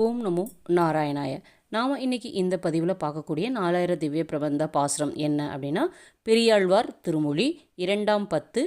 ஓம் நமோ நாராயணாய. நாம் இன்னைக்கு இந்த பதிவில் பார்க்கக்கூடிய நாலாயிர திவ்ய பிரபந்த பாசுரம் என்ன அப்படின்னா பெரியாழ்வார் திருமொழி இரண்டாம் பத்து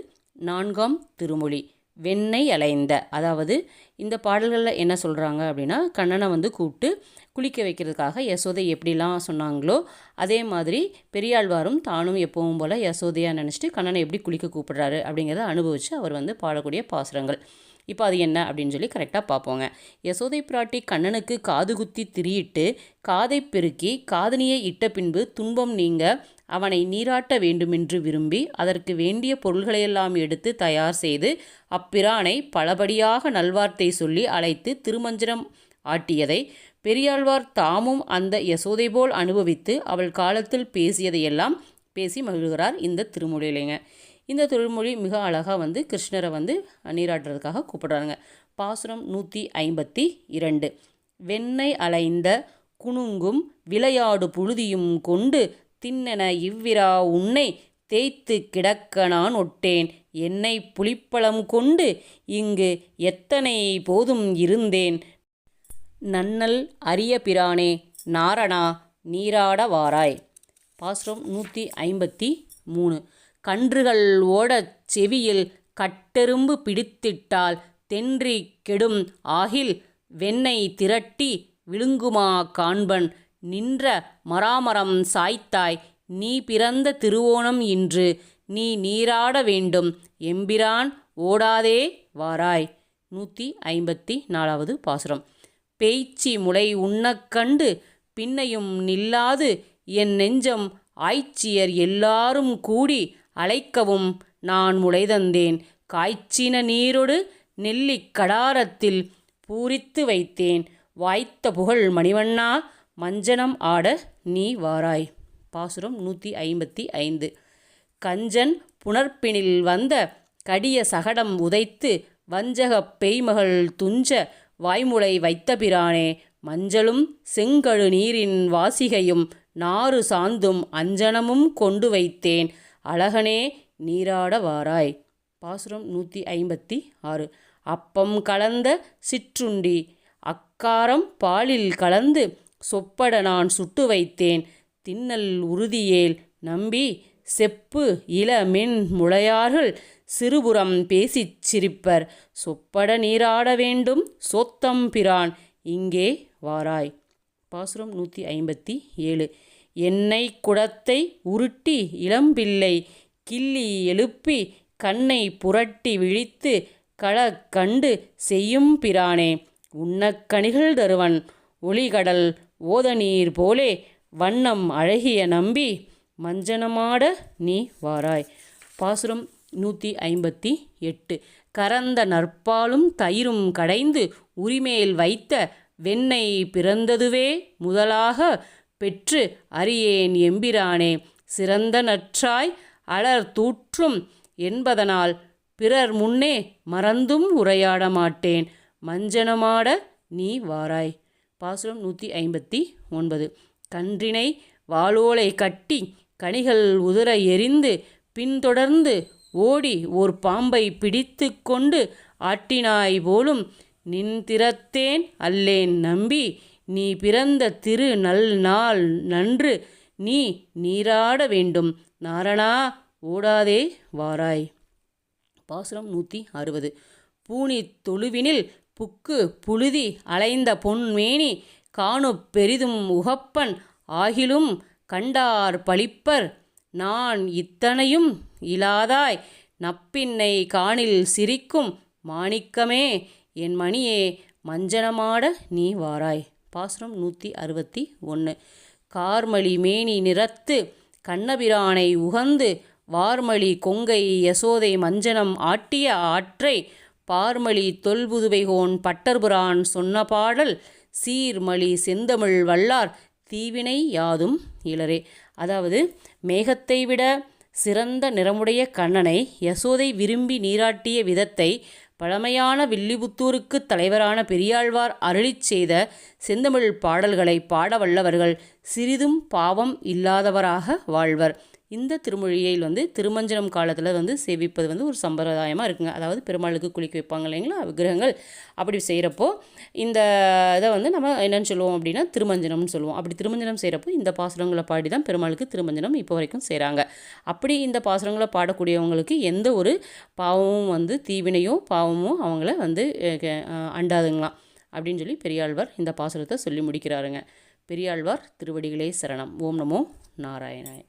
நான்காம் திருமொழி வெண்ணெய் அலைந்த. அதாவது இந்த பாடல்களில் என்ன சொல்கிறாங்க அப்படின்னா கண்ணனை வந்து கூப்பிட்டு குளிக்க வைக்கிறதுக்காக யசோதை எப்படிலாம் சொன்னாங்களோ அதே மாதிரி பெரியாழ்வாரும் தானும் எப்பவும் போல் யசோதையாக நினச்சிட்டு கண்ணனை எப்படி குளிக்க கூப்பிடுறாரு அப்படிங்கிறத அனுபவித்து அவர் வந்து பாடக்கூடிய பாசுரங்கள். இப்போ அது என்ன அப்படின்னு சொல்லி கரெக்டாக பார்ப்போங்க. யசோதை பிராட்டி கண்ணனுக்கு காது குத்தி திரியிட்டு காதை பெருக்கி காதனியை இட்ட பின்பு துன்பம் நீங்க அவனை நீராட்ட வேண்டுமென்று விரும்பி அதற்கு வேண்டிய பொருள்களையெல்லாம் எடுத்து தயார் செய்து அப்பிரானை பலபடியாக நல்வார்த்தை சொல்லி அழைத்து திருமஞ்சனம் ஆட்டியதை பெரியாழ்வார் தாமும் அந்த யசோதை போல் அனுபவித்து அவள் காலத்தில் பேசியதையெல்லாம் பேசி மகிழ்கிறார் இந்த திருமொழியிலைங்க இந்த தொழில்மொழி மிக அழகாக வந்து கிருஷ்ணரை வந்து நீராடுறதுக்காக கூப்பிடுறாங்க. பாசுரம் நூற்றி ஐம்பத்தி இரண்டு. வெண்ணெய் அலைந்த குணுங்கும் விளையாடு புழுதியும் கொண்டு தின்னென இவ்விரா உன்னை தேய்த்து கிடக்க நான் ஒட்டேன். என்னை புளிப்பழம் கொண்டு இங்கு எத்தனை போதும் இருந்தேன். நன்னல் அரிய பிரானே நாரணா நீராட வாராய். பாசுரம் நூற்றி ஐம்பத்தி மூணு. கன்றுகள் ஓடச் செவியில் கட்டெரும்பு பிடித்திட்டால் தென்றி கெடும் ஆகில் வெண்ணெய் திரட்டி விழுங்குமா காண்பன்? நின்ற மராமரம் சாய்த்தாய் நீ பிறந்த திருவோணம் இன்று நீ நீராட வேண்டும் எம்பிரான் ஓடாதே வாராய். நூற்றி ஐம்பத்தி நாலாவது பாசுரம். பேய்ச்சி முளை உண்ணக் கண்டு பின்னையும் நில்லாது என் நெஞ்சம் ஆய்ச்சியர் எல்லாரும் கூடி அழைக்கவும் நான் முளைதந்தேன். காய்ச்சின நீரொடு நெல்லிக் கடாரத்தில் பூரித்து வைத்தேன். வாய்த்த புகழ் மணிவண்ணா மஞ்சனம் ஆட நீ வாராய். பாசுரம் நூற்றி ஐம்பத்தி ஐந்து. கஞ்சன் புணர்ப்பினில் வந்த கடிய சகடம் உதைத்து வஞ்சகப் பெய்மகள் துஞ்ச வாய்முளை வைத்த பிரானே மஞ்சளும் செங்கழு நீரின் வாசிகையும் நாறு சாந்தும் அஞ்சனமும் கொண்டு வைத்தேன். அழகனே நீராட வாராய். பாசுரம் நூற்றி ஐம்பத்தி ஆறு அப்பம் கலந்த சிற்றுண்டி அக்காரம் பாலில் கலந்து சொப்பட நான் சுட்டு வைத்தேன். தின்னல் உறுதியேல் நம்பி செப்பு இள மென் முளையார்கள் சிறுபுறம் பேசிச் சிரிப்பர். சொப்பட நீராட வேண்டும் சோத்தம் பிரான் இங்கே வாராய். பாசுரம் நூற்றி ஐம்பத்தி ஏழு எண்ணெய் குடத்தை உருட்டி இளம்பிள்ளை கிள்ளி எழுப்பி கண்ணை புரட்டி விழித்து கள கண்டு செய்யும் பிரானே. உண்ணக்கணிகள் தருவன். ஒளிகடல் ஓதநீர் போலே வண்ணம் அழகிய நம்பி மஞ்சனமாட நீ வாராய். பாசுரம் நூற்றி ஐம்பத்தி எட்டு. கறந்த நற்பாலும் தயிரும் கடைந்து உரிமேல் வைத்த வெண்ணெய் பிறந்ததுவே முதலாக பெற்று அறியேன் எம்பிரானே சிறந்த நற்றாய் அலர் தூற்றும் என்பதனால் பிறர் முன்னே மறந்தும் உரையாட மாட்டேன். மஞ்சனமாட நீ வாராய். பாசுரம் நூற்றி ஐம்பத்தி ஒன்பது. கன்றினை வாளோலை கட்டி கனிகள் உதிர எரிந்து பின்தொடர்ந்து ஓடி ஓர் பாம்பை பிடித்து கொண்டு ஆட்டினாய் போலும் நின் திறத்தேன் அல்லேன் நம்பி நீ பிறந்த திரு நல் நாள் நன்று நீ நீராட வேண்டும். நாரணா ஓடாதே வாராய். பாசுரம் நூற்றி அறுபது. பூனி தொழுவினில் புக்கு புழுதி அலைந்த பொன்மேனி காணு பெரிதும் உகப்பன் ஆகிலும் கண்டார் பழிப்பர். நான் இத்தனையும் இலாதாய். நப்பின்னை காணில் சிரிக்கும் மாணிக்கமே என் மணியே மஞ்சனமாட நீ வாராய். பாசுரம் நூற்றி அறுபத்தி ஒன்று கார்மலி மேனி நிறத்து கண்ணபிரானை உகந்து வார்மலி கொங்கை யசோதை மஞ்சனம் ஆட்டிய ஆற்றை பார்மலி தொல்புதுவைகோன் பட்டர்புரான் சொன்ன பாடல் சீர்மலி செந்தமிழ் வல்லார் தீவினை யாதும் இளரே. அதாவது மேகத்தை விட சிறந்த நிறமுடைய கண்ணனை யசோதை விரும்பி நீராட்டிய விதத்தை பழமையான வில்லிபுத்தூருக்கு தலைவரான பெரியாழ்வார் அருளிச் செய்த செந்தமிழ் பாடல்களை பாட வல்லவர்கள் சிறிதும் பாவம் இல்லாதவராக வாழ்வர். இந்த திருமொழியில் வந்து திருமஞ்சனம் காலத்தில் வந்து சேவிப்பது வந்து ஒரு சம்பிரதாயமாக இருக்குங்க. அதாவது பெருமாளுக்கு குளிக்க வைப்பாங்க இல்லைங்களா? விக்கிரகங்கள். அப்படி செய்கிறப்போ இந்த இதை வந்து நம்ம என்னென்னு சொல்லுவோம் அப்படின்னா திருமஞ்சனம்னு சொல்லுவோம். அப்படி திருமஞ்சனம் செய்கிறப்போ இந்த பாசுரங்களை பாடி தான் பெருமாளுக்கு திருமஞ்சனம் இப்போ வரைக்கும் செய்கிறாங்க அப்படி இந்த பாசுரங்களை பாடக்கூடியவங்களுக்கு எந்த ஒரு பாவமும் வந்து தீவினையோ பாவமும் அவங்கள வந்து அண்டாதுங்களாம். அப்படின்னு சொல்லி பெரியாழ்வார் இந்த பாசுரத்தை சொல்லி முடிக்கிறாருங்க. பெரியாழ்வார் திருவடிகளே சரணம். ஓம் நமோ நாராயணாய்.